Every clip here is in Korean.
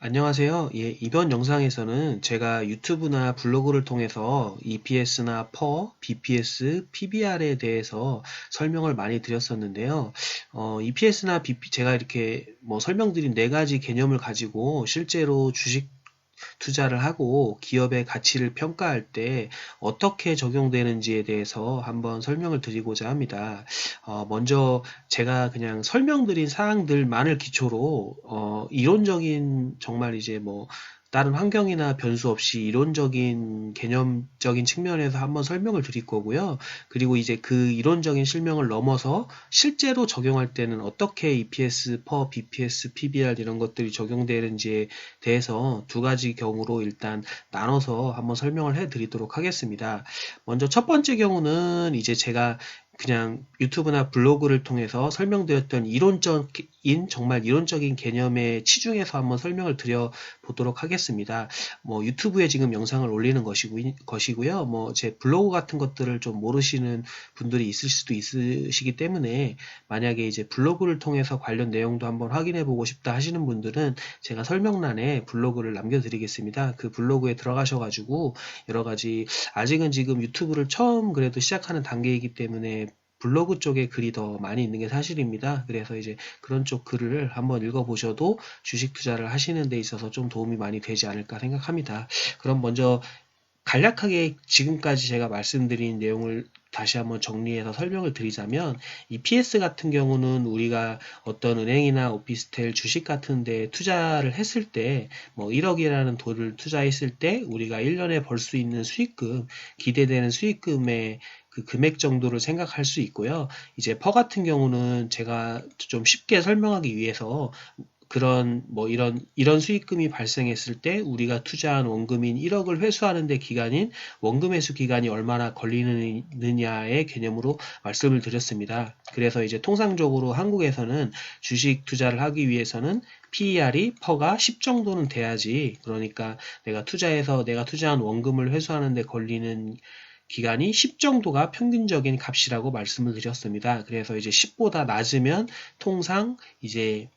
안녕하세요. 예, 이번 영상에서는 제가 유튜브나 블로그를 통해서 EPS나 PER, BPS, PBR에 대해서 설명을 많이 드렸었는데요. 어, EPS나 BP, 제가 이렇게 뭐 설명드린 네 가지 개념을 가지고 실제로 주식 투자를 하고 기업의 가치를 평가할 때 어떻게 적용되는지에 대해서 한번 설명을 드리고자 합니다. 어, 먼저 제가 그냥 설명드린 사항들만을 기초로 어, 이론적인 정말 이제 뭐 다른 환경이나 변수 없이 이론적인 개념적인 측면에서 한번 설명을 드릴 거고요. 그리고 이제 그 이론적인 실명을 넘어서 실제로 적용할 때는 어떻게 EPS, PER, BPS, PBR 이런 것들이 적용되는지에 대해서 두 가지 경우로 일단 나눠서 한번 설명을 해 드리도록 하겠습니다. 먼저 첫 번째 경우는 이제 제가 그냥 유튜브나 블로그를 통해서 설명드렸던 이론적인 정말 이론적인 개념에 치중해서 한번 설명을 드려 보도록 하겠습니다. 뭐 유튜브에 지금 영상을 올리는 것이고, 것이고 요. 뭐 제 블로그 같은 것들을 좀 모르시는 분들이 있을 수도 있으시기 때문에 만약에 이제 블로그를 통해서 관련 내용도 한번 확인해 보고 싶다 하시는 분들은 제가 설명란에 블로그를 남겨드리겠습니다. 그 블로그에 들어가셔가지고 여러 가지 아직은 지금 유튜브를 처음 그래도 시작하는 단계이기 때문에 블로그 쪽에 글이 더 많이 있는 게 사실입니다. 그래서 이제 그런 쪽 글을 한번 읽어보셔도 주식 투자를 하시는 데 있어서 좀 도움이 많이 되지 않을까 생각합니다. 그럼 먼저 간략하게 지금까지 제가 말씀드린 내용을 다시 한번 정리해서 설명을 드리자면 이 PS 같은 경우는 우리가 어떤 은행이나 오피스텔 주식 같은 데 투자를 했을 때 뭐 1억이라는 돈을 투자했을 때 우리가 1년에 벌 수 있는 수익금 기대되는 수익금의 그 금액 정도를 생각할 수 있고요. 이제 퍼 같은 경우는 제가 좀 쉽게 설명하기 위해서 그런 뭐 이런 이런 수익금이 발생했을 때 우리가 투자한 원금인 1억을 회수하는 데 기간인 원금 회수 기간이 얼마나 걸리느냐의 개념으로 말씀을 드렸습니다. 그래서 이제 통상적으로 한국에서는 주식 투자를 하기 위해서는 PER이 퍼가 10 정도는 돼야지 그러니까 내가 투자해서 내가 투자한 원금을 회수하는 데 걸리는 기간이 10 정도가 평균적인 값이라고 말씀을 드렸습니다. 그래서 이제 10보다 낮으면 통상 이제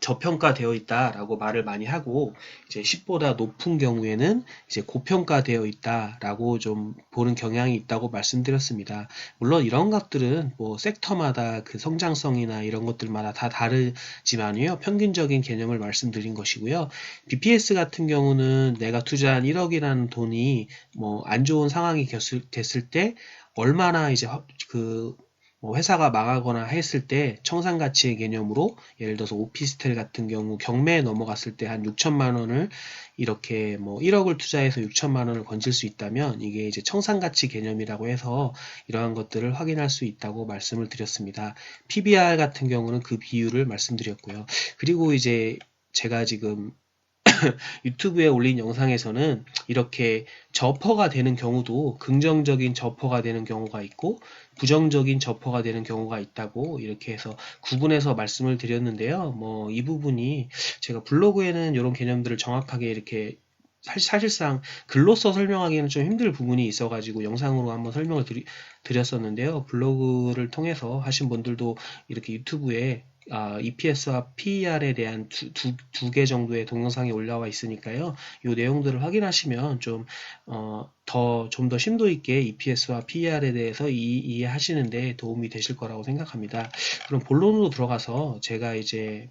저평가되어 있다라고 말을 많이 하고 이제 10보다 높은 경우에는 이제 고평가되어 있다라고 좀 보는 경향이 있다고 말씀드렸습니다. 물론 이런 것들은 뭐 섹터마다 그 성장성이나 이런 것들마다 다 다르지만요. 평균적인 개념을 말씀드린 것이고요. BPS 같은 경우는 내가 투자한 1억이라는 돈이 뭐 안 좋은 상황이 됐을 때 얼마나 이제 그 뭐 회사가 망하거나 했을 때 청산 가치의 개념으로 예를 들어서 오피스텔 같은 경우 경매에 넘어갔을 때 한 6천만 원을 이렇게 뭐 1억을 투자해서 6천만 원을 건질 수 있다면 이게 이제 청산 가치 개념이라고 해서 이러한 것들을 확인할 수 있다고 말씀을 드렸습니다. PBR 같은 경우는 그 비율을 말씀드렸고요. 그리고 이제 제가 지금 유튜브에 올린 영상에서는 이렇게 저퍼가 되는 경우도 긍정적인 저퍼가 되는 경우가 있고 부정적인 저퍼가 되는 경우가 있다고 이렇게 해서 구분해서 말씀을 드렸는데요. 뭐 이 부분이 제가 블로그에는 이런 개념들을 정확하게 이렇게 사실상 글로써 설명하기에는 좀 힘들 부분이 있어가지고 영상으로 한번 설명을 드리, 드렸었는데요. 블로그를 통해서 하신 분들도 이렇게 유튜브에 아, EPS와 PER에 대한 두개 정도의 동영상이 올라와 있으니까요. 이 내용들을 확인하시면 좀, 어, 더, 좀 더 심도 있게 EPS와 PER에 대해서 이, 이해하시는데 도움이 되실 거라고 생각합니다. 그럼 본론으로 들어가서 제가 이제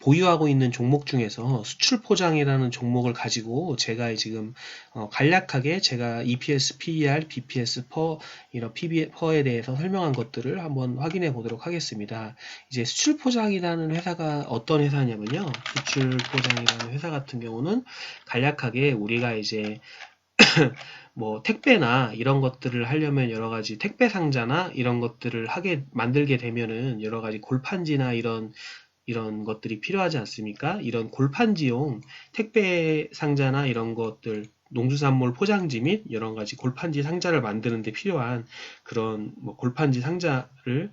보유하고 있는 종목 중에서 수출 포장이라는 종목을 가지고 제가 지금 어, 간략하게 제가 EPS, PER, BPS, PER 이런 PB, PER에 대해서 설명한 것들을 한번 확인해 보도록 하겠습니다. 이제 수출 포장이라는 회사가 어떤 회사냐면요. 수출 포장이라는 회사 같은 경우는 간략하게 우리가 이제 뭐 택배나 이런 것들을 하려면 여러 가지 택배 상자나 이런 것들을 하게 만들게 되면은 여러 가지 골판지나 이런 이런 것들이 필요하지 않습니까? 이런 골판지용 택배 상자나 이런 것들 농수산물 포장지 및 여러 가지 골판지 상자를 만드는 데 필요한 그런 뭐 골판지 상자를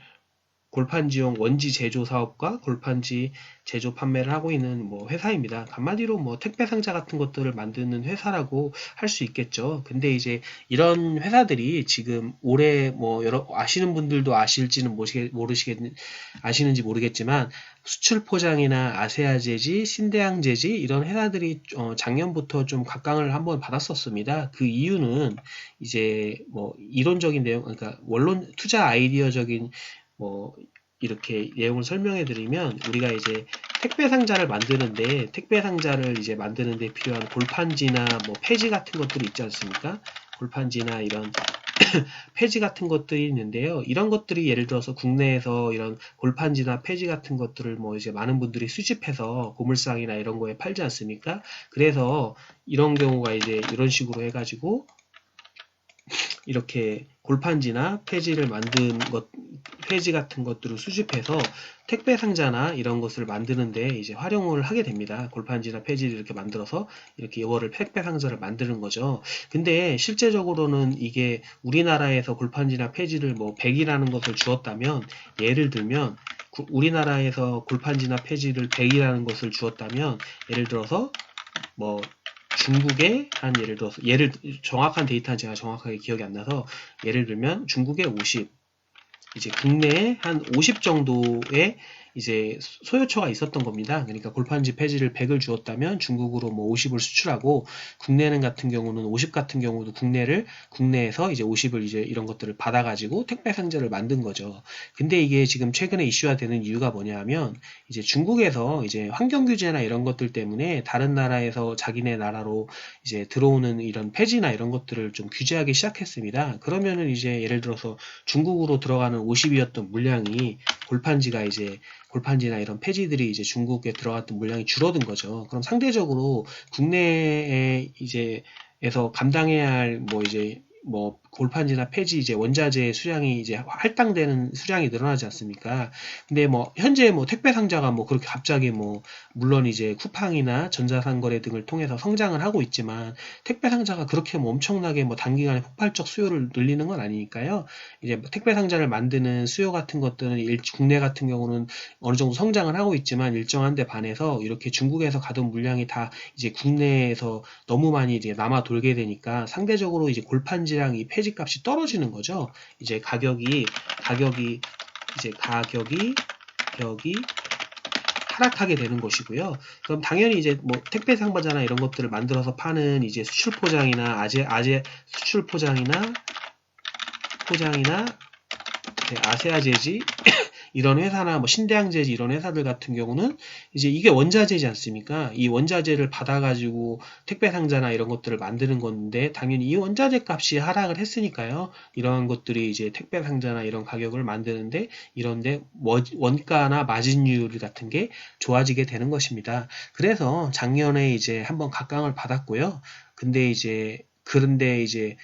골판지용 원지 제조 사업과 골판지 제조 판매를 하고 있는 뭐 회사입니다. 한마디로 뭐 택배 상자 같은 것들을 만드는 회사라고 할 수 있겠죠. 근데 이제 이런 회사들이 지금 올해 뭐 여러 아시는 분들도 아실지는 모르시겠, 아시는지 모르겠지만 수출 포장이나 아세아 제지, 신대양 제지 이런 회사들이 어 작년부터 좀 각광을 한번 받았었습니다. 그 이유는 이제 뭐 이론적인 내용, 그러니까 원론 투자 아이디어적인 뭐 이렇게 내용을 설명해 드리면 우리가 이제 택배 상자를 만드는데 택배 상자를 이제 만드는데 필요한 골판지나 뭐 폐지 같은 것들이 있지 않습니까? 골판지나 이런 폐지 같은 것들이 있는데요. 이런 것들이 예를 들어서 국내에서 이런 골판지나 폐지 같은 것들을 뭐 이제 많은 분들이 수집해서 고물상이나 이런 거에 팔지 않습니까? 그래서 이런 경우가 이제 이런 식으로 해가지고 이렇게 골판지나 폐지를 만든 것, 폐지 같은 것들을 수집해서 택배 상자나 이런 것을 만드는데 이제 활용을 하게 됩니다. 골판지나 폐지를 이렇게 만들어서 이렇게 이거를 택배 상자를 만드는 거죠. 근데 실제적으로는 이게 우리나라에서 골판지나 폐지를 뭐 100이라는 것을 주었다면 예를 들면 우리나라에서 골판지나 폐지를 100이라는 것을 주었다면 예를 들어서 뭐 중국에 한 예를 들어서 예를 정확한 데이터는 제가 정확하게 기억이 안 나서 예를 들면 중국에 50 이제 국내에 한 50 정도의 이제 소요처가 있었던 겁니다. 그러니까 골판지 폐지를 100을 주었다면 중국으로 뭐 50을 수출하고 국내는 같은 경우는 50 같은 경우도 국내를 국내에서 이제 50을 이제 이런 것들을 받아가지고 택배 상자를 만든 거죠. 근데 이게 지금 최근에 이슈화 되는 이유가 뭐냐면 이제 중국에서 이제 환경 규제나 이런 것들 때문에 다른 나라에서 자기네 나라로 이제 들어오는 이런 폐지나 이런 것들을 좀 규제하기 시작했습니다. 그러면은 이제 예를 들어서 중국으로 들어가는 50이었던 물량이 골판지가 이제 골판지나 이런 폐지들이 이제 중국에 들어갔던 물량이 줄어든 거죠. 그럼 상대적으로 국내에 이제 에서 감당해야 할 뭐 이제 뭐 골판지나 폐지 이제 원자재 수량이 이제 할당되는 수량이 늘어나지 않습니까? 근데 뭐 현재 뭐 택배 상자가 뭐 그렇게 갑자기 뭐 물론 이제 쿠팡이나 전자상거래 등을 통해서 성장을 하고 있지만 택배 상자가 그렇게 뭐 엄청나게 뭐 단기간에 폭발적 수요를 늘리는 건 아니니까요. 이제 뭐 택배 상자를 만드는 수요 같은 것들은 일, 국내 같은 경우는 어느 정도 성장을 하고 있지만 일정한 데 반해서 이렇게 중국에서 가던 물량이 다 이제 국내에서 너무 많이 이제 남아 돌게 되니까 상대적으로 이제 골판지 랑이 폐지 폐지값이 떨어지는 거죠. 이제 가격이 가격이 이제 가격이 가격이 하락하게 되는 것이고요. 그럼 당연히 이제 뭐 택배 상자나 이런 것들을 만들어서 파는 이제 수출 포장이나 아재 아재 수출 포장이나 포장이나 네, 아세아 제지 이런 회사나 뭐 신대양제지 이런 회사들 같은 경우는 이제 이게 원자재지 않습니까? 이 원자재를 받아가지고 택배 상자나 이런 것들을 만드는 건데 당연히 이 원자재 값이 하락을 했으니까요. 이런 것들이 이제 택배 상자나 이런 가격을 만드는데 이런데 원가나 마진율 같은 게 좋아지게 되는 것입니다. 그래서 작년에 이제 한번 각광을 받았고요. 근데 이제 그런데 이제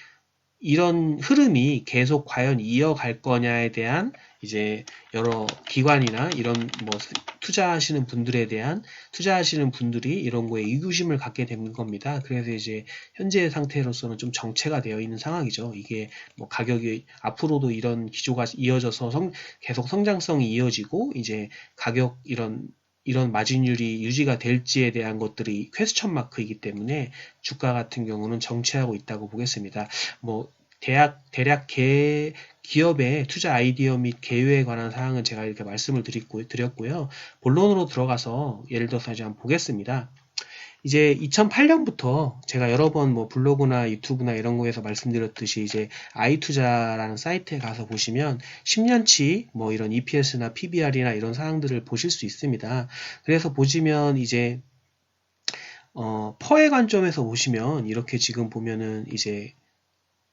이런 흐름이 계속 과연 이어갈 거냐에 대한 이제 여러 기관이나 이런 뭐 투자하시는 분들에 대한 투자하시는 분들이 이런 거에 의구심을 갖게 되는 겁니다. 그래서 이제 현재 상태로서는 좀 정체가 되어 있는 상황이죠. 이게 뭐 가격이 앞으로도 이런 기조가 이어져서 성, 계속 성장성이 이어지고 이제 가격 이런 이런 마진율이 유지가 될지에 대한 것들이 퀘스천 마크이기 때문에 주가 같은 경우는 정체하고 있다고 보겠습니다. 뭐 대학, 대략 개, 기업의 투자 아이디어 및 계획에 관한 사항은 제가 이렇게 말씀을 드리고, 드렸고요. 본론으로 들어가서 예를 들어서 이제 한번 보겠습니다. 이제 2008년부터 제가 여러 번 뭐 블로그나 유튜브나 이런 거에서 말씀드렸듯이 이제 아이투자라는 사이트에 가서 보시면 10년치 뭐 이런 EPS나 PBR이나 이런 사항들을 보실 수 있습니다. 그래서 보시면 이제 어, 퍼의 관점에서 보시면 이렇게 지금 보면은 이제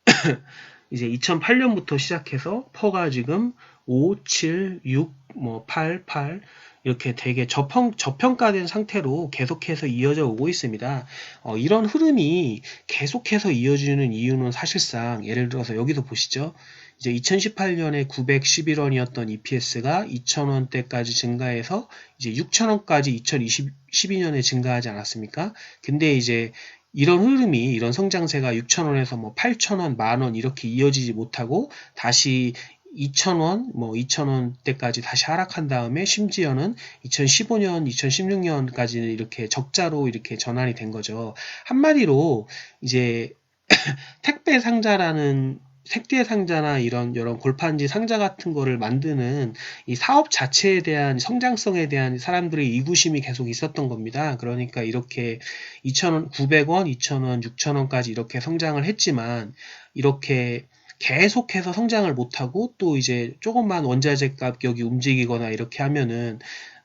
이제 2008년부터 시작해서 퍼가 지금 5, 7, 6, 뭐 8, 8 이렇게 되게 저평, 저평가된 상태로 계속해서 이어져 오고 있습니다. 어, 이런 흐름이 계속해서 이어지는 이유는 사실상 예를 들어서 여기서 보시죠. 이제 2018년에 911원이었던 EPS가 2,000원대까지 증가해서 이제 6,000원까지 2022년에 증가하지 않았습니까? 근데 이제 이런 흐름이 이런 성장세가 6천원에서 뭐 8천원, 만원 이렇게 이어지지 못하고 다시 2,000원, 뭐 2,000원대까지 다시 하락한 다음에 심지어는 2015년, 2016년까지 는 이렇게 적자로 이렇게 전환이 된 거죠. 한마디로 이제 택배 상자라는 택배 상자나 이런 여러 골판지 상자 같은 거를 만드는 이 사업 자체에 대한 성장성에 대한 사람들의 이구심이 계속 있었던 겁니다. 그러니까 이렇게 2,000원, 900원, 2,000원, 6,000원까지 이렇게 성장을 했지만 이렇게 계속해서 성장을 못하고 또 이제 조금만 원자재 가격이 움직이거나 이렇게 하면은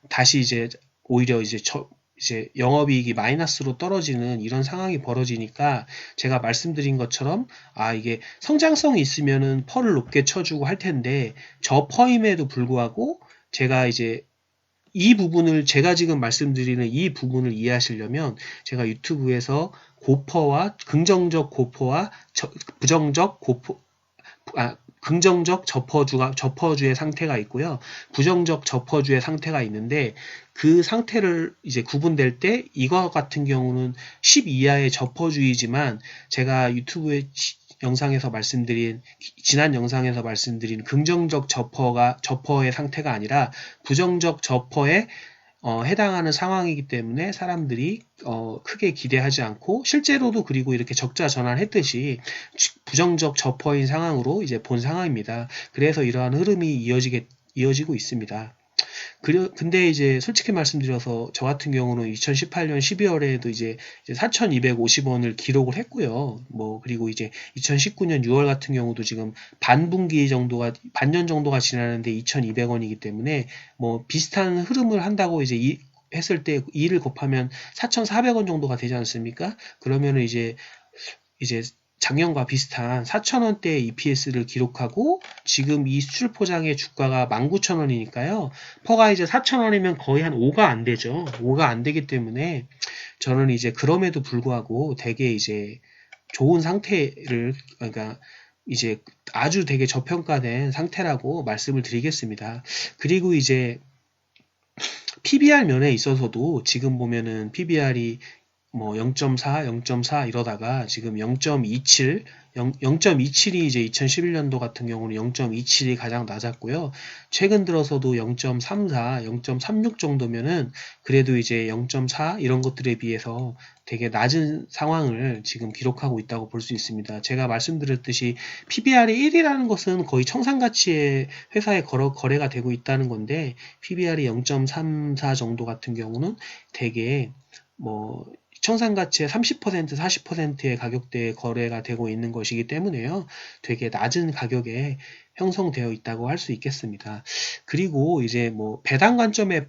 다시 이제 오히려 이제 저, 이제 영업이익이 마이너스로 떨어지는 이런 상황이 벌어지니까 제가 말씀드린 것처럼 아 이게 성장성이 있으면은 펄을 높게 쳐주고 할 텐데 저 퍼임에도 불구하고 제가 이제 이 부분을 제가 지금 말씀드리는 이 부분을 이해하시려면 제가 유튜브에서 고퍼와 긍정적 고퍼와 저, 부정적 고퍼 아, 긍정적 접어주가 접어주의 상태가 있고요. 부정적 접어주의 상태가 있는데 그 상태를 이제 구분될 때 이거 같은 경우는 10 이하의 접어주의지만 제가 유튜브에 영상에서 말씀드린 지난 영상에서 말씀드린 긍정적 접어가 접어의 상태가 아니라 부정적 접어의 어, 해당하는 상황이기 때문에 사람들이 어, 크게 기대하지 않고 실제로도 그리고 이렇게 적자 전환했듯이 부정적 저퍼인 상황으로 이제 본 상황입니다. 그래서 이러한 흐름이 이어지게 이어지고 있습니다. 근데 이제 솔직히 말씀드려서 저 같은 경우는 2018년 12월에도 이제 4,250원을 기록을 했고요. 뭐, 그리고 이제 2019년 6월 같은 경우도 지금 반분기 정도가, 반년 정도가 지나는데 2,200원이기 때문에 뭐 비슷한 흐름을 한다고 이제 이, 했을 때 2를 곱하면 4,400원 정도가 되지 않습니까? 그러면은 이제 이제 작년과 비슷한 4,000원대 EPS를 기록하고 지금 이 수출 포장의 주가가 19,000원이니까요. 퍼가 이제 4,000원이면 거의 한 5가 안 되죠. 5가 안 되기 때문에 저는 이제 그럼에도 불구하고 되게 이제 좋은 상태를 그러니까 이제 아주 되게 저평가된 상태라고 말씀을 드리겠습니다. 그리고 이제 PBR 면에 있어서도 지금 보면은 PBR이 뭐 0.4, 0.4 이러다가 지금 0.27, 0.27이 이제 2011년도 같은 경우는 0.27이 가장 낮았고요. 최근 들어서도 0.34, 0.36 정도면은 그래도 이제 0.4 이런 것들에 비해서 되게 낮은 상황을 지금 기록하고 있다고 볼 수 있습니다. 제가 말씀드렸듯이 PBR이 1이라는 것은 거의 청산가치의 회사에 거래, 거래가 되고 있다는 건데 PBR이 0.34 정도 같은 경우는 되게 뭐 청산 가치의 30% 40%의 가격대에 거래가 되고 있는 것이기 때문에요. 되게 낮은 가격에 형성되어 있다고 할 수 있겠습니다. 그리고 이제 뭐 배당 관점에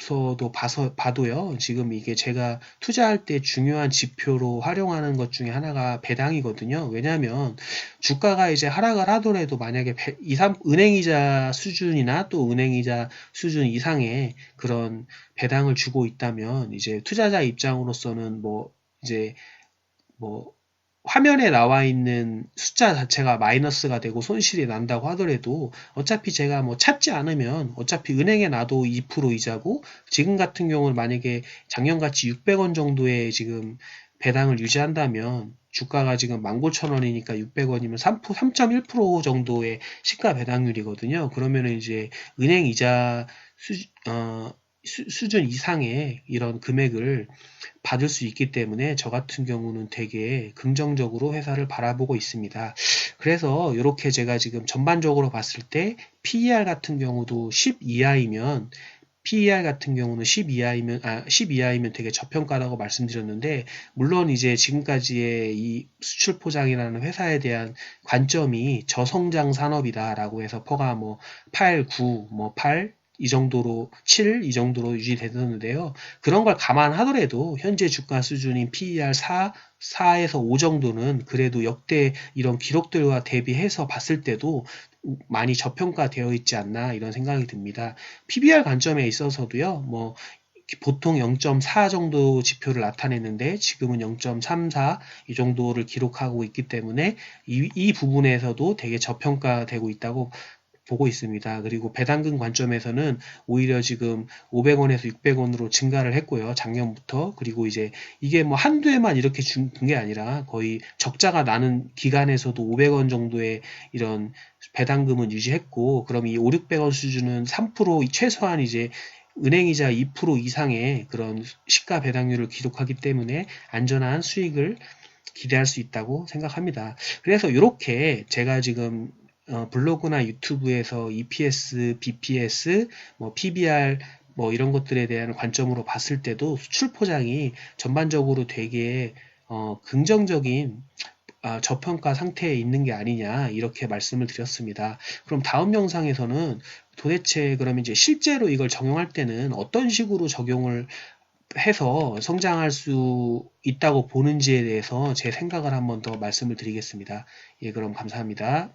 서도 봐서 봐도요. 지금 이게 제가 투자할 때 중요한 지표로 활용하는 것 중에 하나가 배당이거든요. 왜냐하면 주가가 이제 하락을 하더라도 만약에 2, 3, 은행이자 수준이나 또 은행이자 수준 이상의 그런 배당을 주고 있다면 이제 투자자 입장으로서는 뭐 이제 뭐 화면에 나와 있는 숫자 자체가 마이너스가 되고 손실이 난다고 하더라도 어차피 제가 뭐 찾지 않으면 어차피 은행에 놔도 2% 이자고 지금 같은 경우는 만약에 작년같이 600원 정도의 지금 배당을 유지한다면 주가가 지금 19,000원이니까 600원이면 3, 3.1% 정도의 시가 배당률이거든요. 그러면은 이제 은행 이자 수, 어, 수, 준 이상의 이런 금액을 받을 수 있기 때문에 저 같은 경우는 되게 긍정적으로 회사를 바라보고 있습니다. 그래서 이렇게 제가 지금 전반적으로 봤을 때 PER 같은 경우도 10 이하이면 PER 같은 경우는 10 이하이면 아, 10 이하이면 되게 저평가라고 말씀드렸는데 물론 이제 지금까지의 이 수출 포장이라는 회사에 대한 관점이 저성장 산업이다라고 해서 퍼가 뭐 8, 9, 뭐 8, 이 정도로 7, 이 정도로 유지되었는데요. 그런 걸 감안하더라도 현재 주가 수준인 PER 4, 4에서 5 정도는 그래도 역대 이런 기록들과 대비해서 봤을 때도 많이 저평가되어 있지 않나 이런 생각이 듭니다. PBR 관점에 있어서도요, 뭐 보통 0.4 정도 지표를 나타내는데 지금은 0.34 이 정도를 기록하고 있기 때문에 이, 이 부분에서도 되게 저평가되고 있다고 보고 있습니다. 그리고 배당금 관점에서는 오히려 지금 500원에서 600원으로 증가를 했고요. 작년부터. 그리고 이제 이게 뭐 한두 해만 이렇게 준 게 아니라 거의 적자가 나는 기간에서도 500원 정도의 이런 배당금은 유지했고, 그럼 이 5, 600원 수준은 3% 최소한 이제 은행이자 2% 이상의 그런 시가 배당률을 기록하기 때문에 안전한 수익을 기대할 수 있다고 생각합니다. 그래서 이렇게 제가 지금 어, 블로그나 유튜브에서 EPS, BPS, 뭐 PBR 뭐 이런 것들에 대한 관점으로 봤을 때도 수출 포장이 전반적으로 되게 어, 긍정적인 아, 저평가 상태에 있는 게 아니냐 이렇게 말씀을 드렸습니다. 그럼 다음 영상에서는 도대체 그럼 이제 실제로 이걸 적용할 때는 어떤 식으로 적용을 해서 성장할 수 있다고 보는지에 대해서 제 생각을 한번 더 말씀을 드리겠습니다. 예, 그럼 감사합니다.